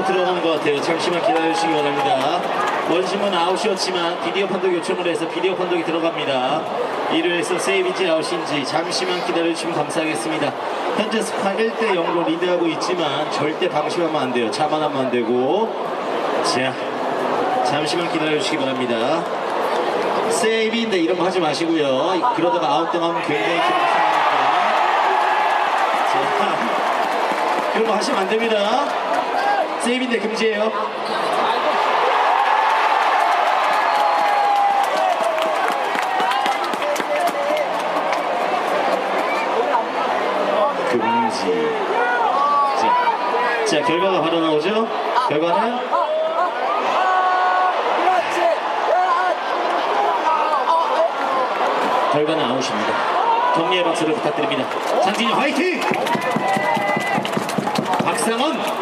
또 들어가는 것 같아요. 잠시만 기다려주시기 바랍니다. 원심은 아웃이었지만 비디오 판독 요청을 해서 비디오 판독이 들어갑니다. 1회에서 세이브인지 아웃인지 잠시만 기다려주시면 감사하겠습니다. 현재 스파 1대 0으로 리드하고 있지만 절대 방심하면 안 돼요. 자만하면 안 되고. 자, 잠시만 기다려주시기 바랍니다. 세이브인데 이런 거 하지 마시고요. 그러다가 아웃당하면 굉장히 기분 상하니까. 자, 그런 거 하시면 안 됩니다. 세이브인데 금지예요. 금지. 자, 자 결과가 바로 나오죠? 결과는 결과는 아웃입니다. 격려의 박수를 부탁드립니다. 장진이 화이팅! 박상원